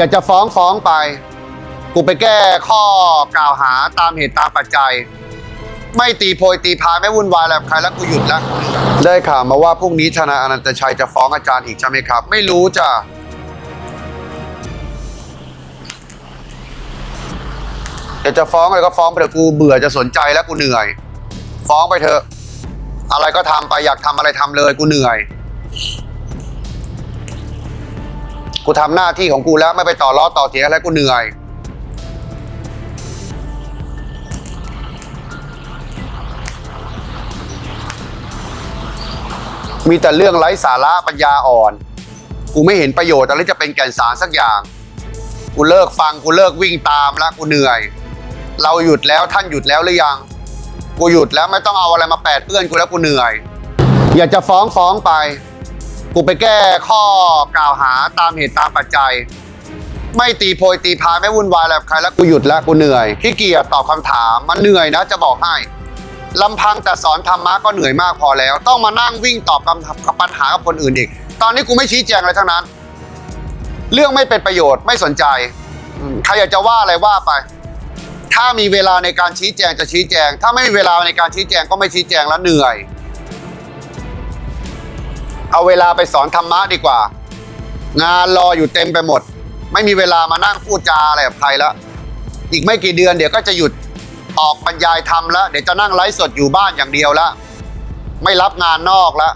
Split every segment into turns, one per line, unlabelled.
อยากจะฟ้องฟ้องไป กูไปแก้ข้อกล่าวหาตามเหตุตามปัจจัย ไม่ตีโพยตีพายไม่วุ่นวายอะไรกับใครแล้วกูหยุดแล้วได้ข่าวมาว่าพรุ่งนี้ธนาอนันตชัยจะฟ้องอาจารย์อีกใช่ไหมครับ ไม่รู้จ้ะอยากจะฟ้องอะไรก็ฟ้องไปเถอะกูเบื่อจะสนใจแล้วกูเหนื่อย ฟ้องไปเถอะ อะไรก็ทำไปอยากทำอะไรทำเลยกูเหนื่อย กูทำหน้าที่ของกูแล้วไม่ไปต่อล้อต่อเถียงอะไรกูเหนื่อย มีแต่เรื่องไร้สาระปัญญาอ่อน กูไม่เห็นประโยชน์อะไรจะเป็นแก่นสารสักอย่าง กูเลิกฟังกูเลิกวิ่งตามแล้วกูเหนื่อย เราหยุดแล้วท่านหยุดแล้วหรือยัง กูหยุดแล้วไม่ต้องเอาอะไรมาแปดเปื้อนกูแล้วกูเหนื่อย อยากจะฟ้องฟ้องไป กูไปแก้ข้อกล่าวหาตามเหตุตามปัจจัย ไม่ตีโพยตีพายไม่วุ่นวายอะไรกับใครแล้วกูหยุดแล้วกูเหนื่อยขี้เกียจตอบคำถามมันเหนื่อยนะจะบอกให้ลำพังแต่สอนธรรมะก็เหนื่อยมากพอแล้ว ต้องมานั่งวิ่งตอบคำกับปัญหากับคนอื่นอีก ตอนนี้กูไม่ชี้แจงอะไรทั้งนั้น เรื่องไม่เป็นประโยชน์ไม่สนใจใครอยากจะว่าอะไรว่าไป ถ้ามีเวลาในการชี้แจงจะชี้แจง ถ้าไม่มีเวลาในการชี้แจงก็ไม่ชี้แจงแล้วเหนื่อย เอาเวลาไปสอนธรรมะดีกว่า งานรออยู่เต็มไปหมด ไม่มีเวลามานั่งพูดจาอะไรกับใครแล้ว อีกไม่กี่เดือนเดี๋ยวก็จะหยุดออกบรรยายธรรมแล้ว เดี๋ยวจะนั่งไลฟ์สดอยู่บ้านอย่างเดียวแล้วไม่รับงานนอกแล้ว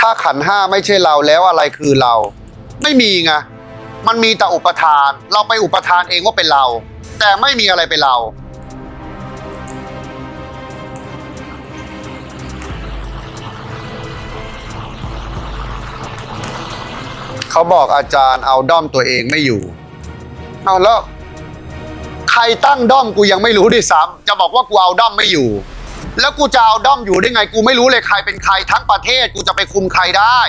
ถ้าขันห้าไม่ใช่เราแล้วอะไรคือเรา ไม่มีไงมันมีแต่อุปทาน เราไปอุปทานเองว่าเป็นเรา แต่ไม่มีอะไรเป็นเรา เขาบอกอาจารย์เอาด้อมตัวเองไม่อยู่ เอาแล้ว ใครตั้งด้อมกูยังไม่รู้ด้วยซ้ำจะบอกว่ากูเอาด้อมไม่อยู่ แล้วกูจะเอาด้อมอยู่ได้ไง กูไม่รู้เลยใครเป็นใครทั้งประเทศกูจะไปคุมใครได้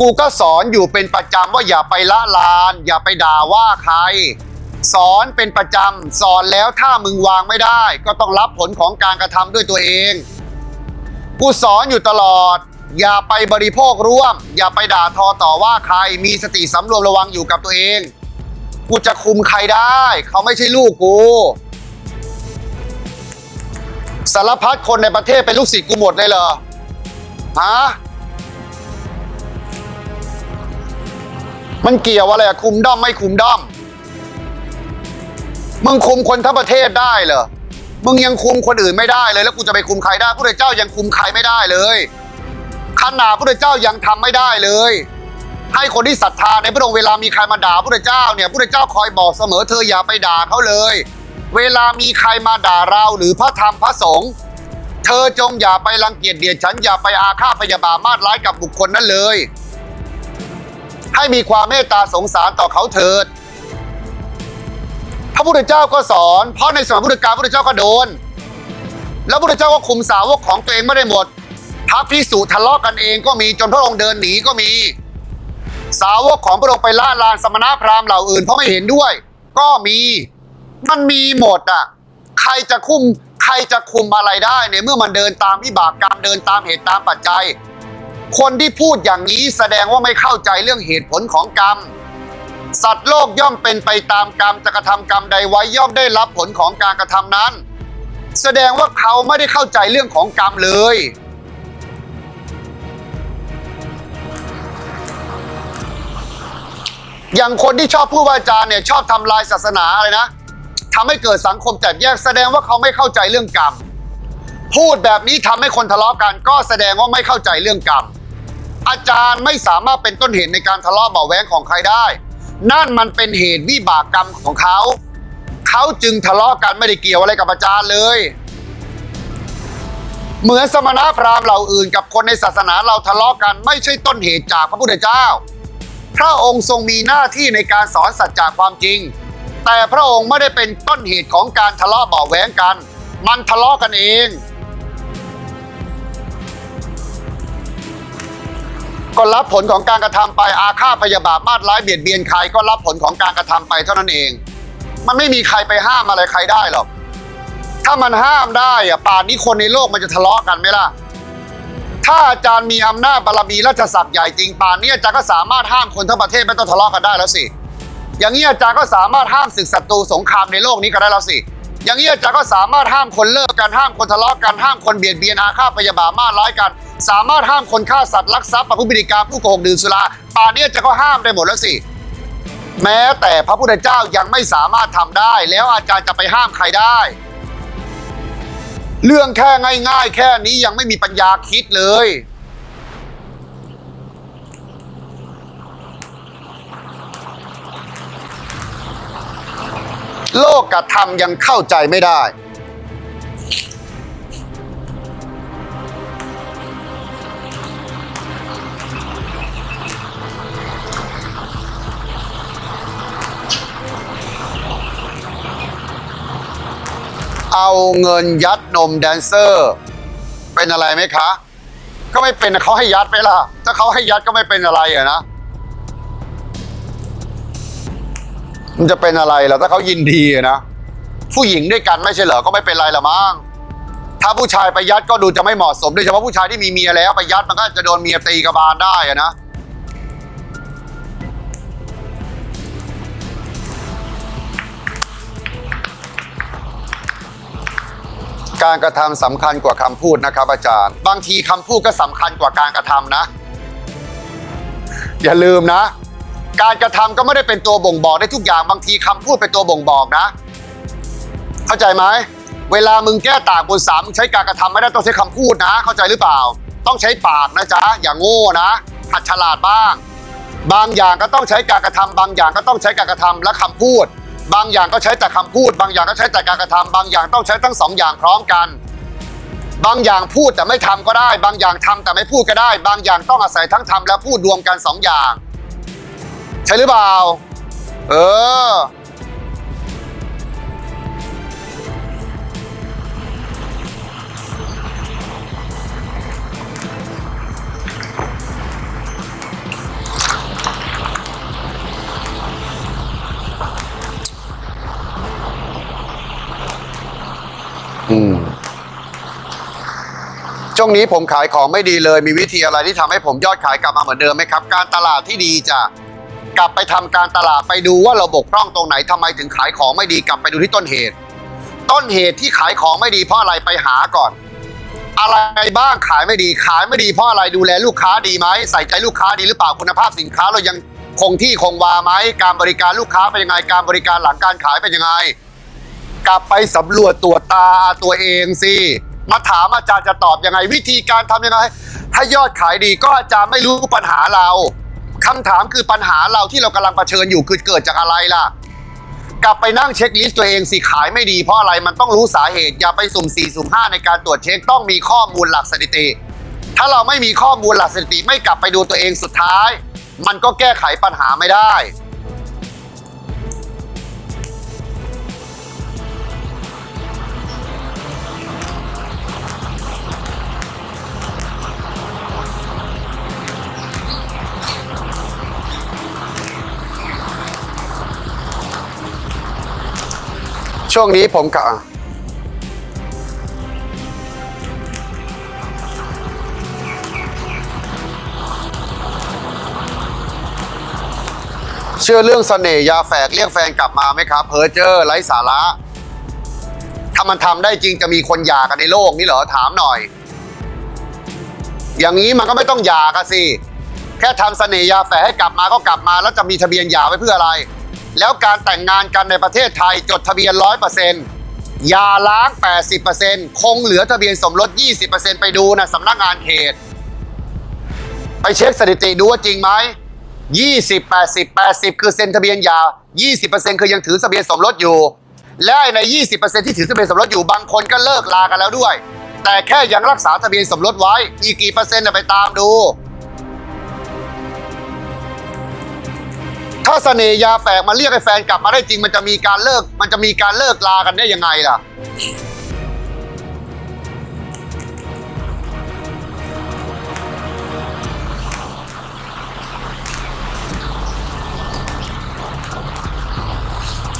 กูก็สอนอยู่เป็นประจำว่าอย่าไปละลาน อย่าไปด่าว่าใคร สอนเป็นประจำสอนแล้วถ้ามึงวางไม่ได้ ก็ต้องรับผลของการกระทำด้วยตัวเอง กูสอนอยู่ตลอด อย่าไปบริโภคร่วม อย่าไปด่าทอต่อว่าใครมีสติสำรวมระวังอยู่กับตัวเอง กูจะคุมใครได้ เขาไม่ใช่ลูกกูสารพัดคนในประเทศเป็นลูกศิษย์กูหมดเลยเหรอฮะมันเกี่ยวอะไรอะคุมด้อมไม่คุมด้อม มึงคุมคนทั้งประเทศได้เหรอ มึงยังคุมคนอื่นไม่ได้เลย แล้วกูจะไปคุมใครได้พระเจ้ายังคุมใครไม่ได้เลย ขนาดพระเจ้ายังทำไม่ได้เลย ให้คนที่ศรัทธาในพระองค์เวลามีใครมาด่าพระเจ้าเนี่ยพระเจ้าคอยบอกเสมอเธออย่าไปด่าเขาเลย เวลามีใครมาด่าเราหรือพระธรรมพระสงฆ์เธอจงอย่าไปรังเกียจเดียดฉันอย่าไปอาฆาตพยาบาทมาดร้ายกับบุคคลนั้นเลย ให้มีความเมตตาสงสารต่อเขาเถิดพระพุทธเจ้าก็สอน เพราะในสมัยพุทธกาลพระพุทธเจ้าก็โดน แล้วพระพุทธเจ้าก็คุมสาวกของตัวเองไม่ได้หมด พระพิสุทะเลาะกันเองก็มีจนพระองค์เดินหนีก็มี สาวกของพระองค์ไปล่าลานสมณพราหมณ์เหล่าอื่นเพราะไม่เห็นด้วย ก็มีมันมีหมดอะใครจะคุมใครจะคุมอะไรได้ในเมื่อมันเดินตามวิบากกรรมเดินตามเหตุตามปัจจัย คนที่พูดอย่างนี้แสดงว่าไม่เข้าใจเรื่องเหตุผลของกรรม สัตว์โลกย่อมเป็นไปตามกรรมจะกระทำกรรมใดไว้ย่อมได้รับผลของการกระทำนั้น แสดงว่าเขาไม่ได้เข้าใจเรื่องของกรรมเลย อย่างคนที่ชอบพูดว่าอาจารย์เนี่ยชอบทำลายศาสนาอะไรนะทำให้เกิดสังคมแตกแยกแสดงว่าเขาไม่เข้าใจเรื่องกรรม พูดแบบนี้ทำให้คนทะเลาะกัน ก็แสดงว่าไม่เข้าใจเรื่องกรรม อาจารย์ไม่สามารถเป็นต้นเหตุในการทะเลาะเบาะแว้งของใครได้ นั่นมันเป็นเหตุวิบากกรรมของเขา เขาจึงทะเลาะกันไม่ได้เกี่ยวอะไรกับอาจารย์เลย เหมือนสมณพราหมณ์เหล่าอื่น กับคนในศาสนาเราทะเลาะกันไม่ใช่ต้นเหตุจากพระพุทธเจ้า พระองค์ทรงมีหน้าที่ในการสอนสัจจะความจริง แต่พระองค์ไม่ได้เป็นต้นเหตุของการทะเลาะเบาะแว้งกัน มันทะเลาะกันเอง ก็รับผลของการกระทำไปอาฆาตพยาบาทมาดร้ายเบียดเบียนใครก็รับผลของการกระทำไปเท่านั้นเอง มันไม่มีใครไปห้ามอะไรใครได้หรอกถ้ามันห้ามได้อะป่านนี้คนในโลกมันจะทะเลาะกันไหมล่ะ ถ้าอาจารย์มีอำนาจบารมีราชศักดิ์ใหญ่จริงป่านนี้อาจารย์ก็สามารถห้ามคนทั้งประเทศไม่ต้องทะเลาะกันได้แล้วสิ อย่างนี้อาจารย์ก็สามารถห้ามศึกศัตรูสงครามในโลกนี้ก็ได้แล้วสิ อย่างนี้อาจารย์ก็สามารถห้ามคนเลิกกันห้ามคนทะเลาะกันห้ามคนเบียดเบียนอาฆาตพยาบาทมาร้ายกัน สามารถห้ามคนฆ่าสัตว์ลักทรัพย์ประพฤติิกรรมผู้โกหกดื่มสุราป่านนี้อาจารย์ก็ห้ามได้หมดแล้วสิแม้แต่พระพุทธเจ้ายังไม่สามารถทำได้ แล้วอาจารย์จะไปห้ามใครได้ เรื่องแค่ง่าย ๆ แค่นี้ยังไม่มีปัญญาคิดเลย โลกกับธรรมยังเข้าใจไม่ได้ เอาเงินยัดนมแดนเซอร์ เป็นอะไรไหมคะ ก็ไม่เป็นเขาให้ยัดไปล่ะ ถ้าเขาให้ยัดก็ไม่เป็นอะไรอะนะมันจะเป็นอะไรล่ะถ้าเขายินดีอะนะผู้หญิงด้วยกันไม่ใช่เหรอก็ไม่เป็นไรละมั้งถ้าผู้ชายไปยัดก็ดูจะไม่เหมาะสมโดยเฉพาะผู้ชายที่มีเมียแล้วไปยัดมันก็จะโดนเมียตีกระบาลได้อะนะ การกระทำสำคัญกว่าคำพูดนะครับ อาจารย์ บางทีคำพูดก็สำคัญกว่าการกระทำนะ อย่าลืมนะ การกระทำก็ไม่ได้เป็นตัวบ่งบอกได้ทุกอย่าง บางทีคำพูดเป็นตัวบ่งบอกนะ เข้าใจไหมเวลามึงแก้ต่างบนสามมึงใช้การกระทำไม่ได้ต้องใช้คำพูดนะ เข้าใจหรือเปล่า ต้องใช้ปากนะจ๊ะอย่างโง่นะหัดฉลาดบ้าง บางอย่างก็ต้องใช้การกระทำบางอย่างก็ต้องใช้การกระทำและคำพูด บางอย่างก็ใช้แต่คำพูด บางอย่างก็ใช้แต่การกระทำบางอย่างต้องใช้ทั้งสองอย่างพร้อมกัน บางอย่างพูดแต่ไม่ทำก็ได้ บางอย่างทำแต่ไม่พูดก็ได้ บางอย่างต้องอาศัยทั้งทำและพูดรวมกันสองอย่าง ใช่หรือเปล่า เออ ช่วงนี้ผมขายของไม่ดีเลย มีวิธีอะไรที่ทำให้ผมยอดขายกลับมาเหมือนเดิมไหมครับ การตลาดที่ดีจะกลับไปทำการตลาดไปดูว่าเราบกพร่องตรงไหนทำไมถึงขายของไม่ดีกลับไปดูที่ต้นเหตุ ต้นเหตุที่ขายของไม่ดีเพราะอะไรไปหาก่อน อะไรบ้างขายไม่ดีขายไม่ดีเพราะอะไรดูแลลูกค้าดีไหมใส่ใจลูกค้าดีหรือเปล่าคุณภาพสินค้าเรายังคงที่คงวาไหมการบริการลูกค้าเป็นยังไงการบริการหลังการขายเป็นยังไง กลับไปสำรวจตัวจตาตัวเองสิ มาถามอาจารย์จะตอบยังไง วิธีการทำยังไงให้ยอดขายดีก็อาจารย์ไม่รู้ปัญหาเราคำถามคือปัญหาเราที่เรากำลังเผชิญอยู่คือเกิดจากอะไรล่ะ กลับไปนั่งเช็คลิสต์ตัวเองสิขายไม่ดีเพราะอะไรมันต้องรู้สาเหตุ อย่าไปสุ่มสี่สุ่มห้าในการตรวจเช็คต้องมีข้อมูลหลักสถิติ ถ้าเราไม่มีข้อมูลหลักสถิติไม่กลับไปดูตัวเองสุดท้าย มันก็แก้ไขปัญหาไม่ได้ ช่วงนี้ผมกะเชื่อเรื่องเสน่ห์ยาแฝกเรียกแฟนกลับมาไหมครับเพอเจอร์ไร้สาระ ถ้ามันทำได้จริงจะมีคนหย่ากันในโลกนี้เหรอถามหน่อย อย่างนี้มันก็ไม่ต้องหย่ากันสิ แค่ทำเสน่ห์ยาแฝกให้กลับมาก็กลับมาแล้วจะมีทะเบียนหย่าไว้เพื่ออะไร แล้วการแต่งงานกันในประเทศไทยจดทะเบียน 100%หย่าล้าง 80%คงเหลือทะเบียนสมรส 20%ไปดูนะสำนักงานเขต ไปเช็คสถิติดูว่าจริงไหม20 80 80 คือเซ็นทะเบียนย่า20%คือยังถือทะเบียนสมรสอยู่ และใน 20%ที่ถือทะเบียนสมรสอยู่บางคนก็เลิกลากันแล้วด้วย แต่แค่ยังรักษาทะเบียนสมรสไว้ อีกกี่เปอร์เซ็นต์ไปตามดู ถ้าเสน่หยาแฝกมาเรียกให้แฟนกลับมาได้จริง มันจะมีการเลิก มันจะมีการเลิกลากันได้ยังไงล่ะ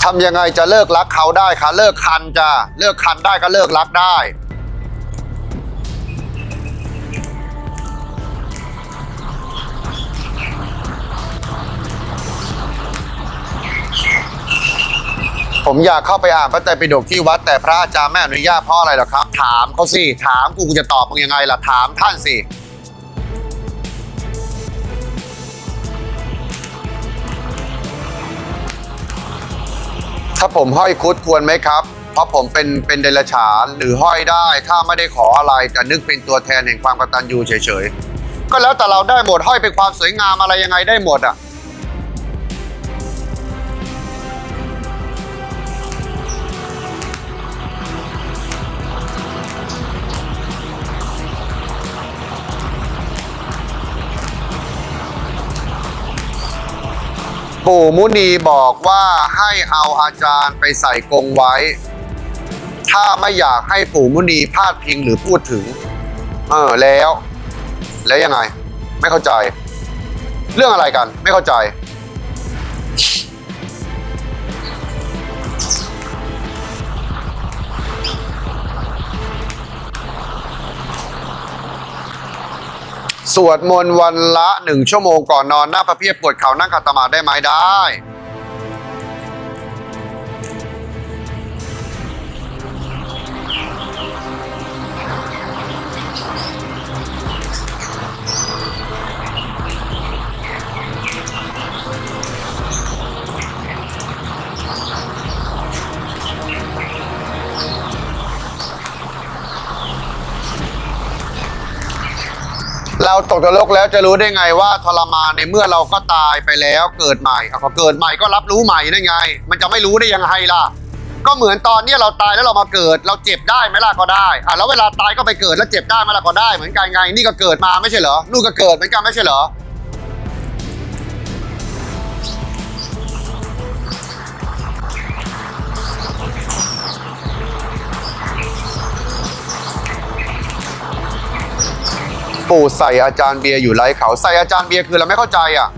ทำยังไงจะเลิกรักเขาได้คะเลิกคันจะเลิกคันได้ก็เลิกรักได้ ผมอยากเข้าไปอ่านพระไตรปิฎกที่วัดแต่พระอาจารย์ไม่อนุญาตเพราะอะไรหรอครับ ถามเขาสิถามกูกูจะตอบมึงยังไงล่ะถามท่านสิถ้าผมห้อยคุดควรไหมครับ เพราะผมเป็นเป็นเดรัจฉานหรือห้อยได้ถ้าไม่ได้ขออะไรแต่นึกเป็นตัวแทนแห่งความกตัญญูเฉยๆ ก็แล้วแต่เราได้หมดห้อยเป็นความสวยงามอะไรยังไงได้หมดอะ ปู่มุนีบอกว่าให้เอาอาจารย์ไปใส่กรงไว้ ถ้าไม่อยากให้ปู่มุนีพาดพิงหรือพูดถึง เออแล้ว แล้วยังไง ไม่เข้าใจ เรื่องอะไรกัน ไม่เข้าใจ สวดมนต์วันละหนึ่งชั่วโมงก่อนนอนหน้าพระเพียบปวดเข่านั่งขัดสมาธิได้ไหมได้ เราตกนรกแล้วจะรู้ได้ไงว่าทรมานในเมื่อเราก็ตายไปแล้วเกิดใหม่พอเกิดใหม่ก็รับรู้ใหม่ได้ไง มันจะไม่รู้ได้ยังไงล่ะ ก็เหมือนตอนนี้เราตายแล้วเรามาเกิด เราเจ็บได้ไหมล่ะก็ได้อะแล้วเวลาตายก็ไปเกิดแล้วเจ็บได้ไหมล่ะก็ได้เหมือนกันไง นี่ก็เกิดมาไม่ใช่เหรอนู่นก็เกิดเหมือนกันไม่ใช่เหรอ ปู่ใส่อาจารย์เบียร์อยู่ไร้เขาใส่อาจารย์เบียร์คือเราไม่เข้าใจอะ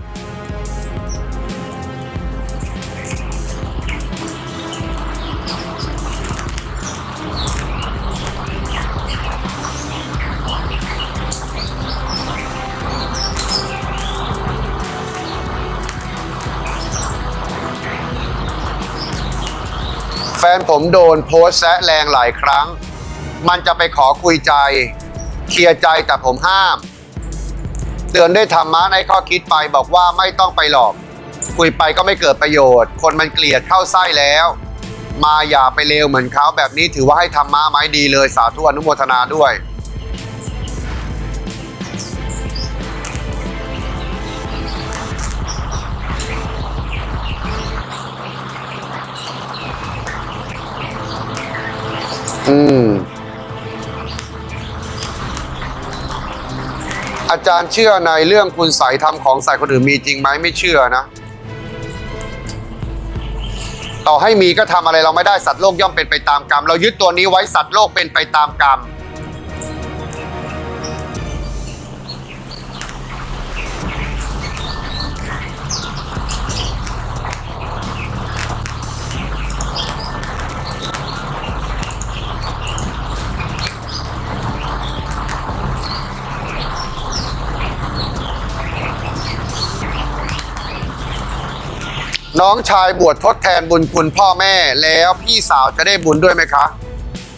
แฟนผมโดนโพสแซะแรงหลายครั้ง มันจะไปขอคุยใจ เคลียร์ใจแต่ผมห้าม เตือนด้วยธรรมะในข้อคิดไปบอกว่าไม่ต้องไปหลอก คุยไปก็ไม่เกิดประโยชน์ คนมันเกลียดเข้าไส้แล้ว มาอย่าไปเลวเหมือนเขาแบบนี้ถือว่าให้ธรรมะไหมดีเลยสาธุอนุโมทนาด้วยอืม อาจารย์เชื่อในเรื่องคุณใส่ทำของใส่คนอื่นมีจริงไหมไม่เชื่อนะ ต่อให้มีก็ทำอะไรเราไม่ได้สัตว์โลกย่อมเป็นไปตามกรรม เรายึดตัวนี้ไว้สัตว์โลกเป็นไปตามกรรม น้องชายบวชทดแทนบุญคุณพ่อแม่แล้วพี่สาวจะได้บุญด้วยไหมคะ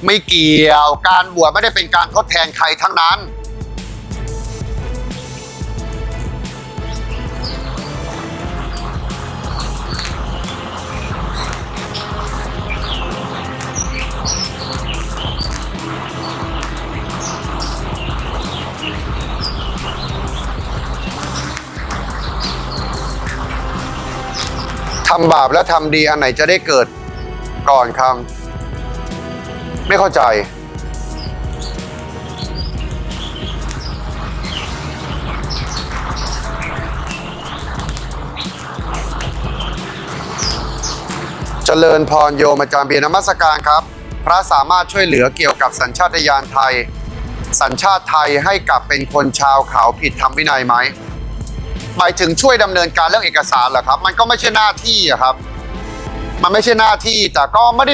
ไม่เกี่ยวการบวชไม่ได้เป็นการทดแทนใครทั้งนั้น ทำบาปและทำดีอันไหนจะได้เกิดก่อนคำไม่เข้าใจ เจริญพรโยมอาจารย์เบียรนมัสการครับ พระสามารถช่วยเหลือเกี่ยวกับสัญชาตญาณไทย สัญชาติไทยให้กลับเป็นคนชาวเขาผิดธรรมวินัยไหม หมายถึงช่วยดำเนินการเรื่องเอกสารเหรอครับ มันก็ไม่ใช่หน้าที่อะครับ มันไม่ใช่หน้าที่แต่ก็ไม่ได้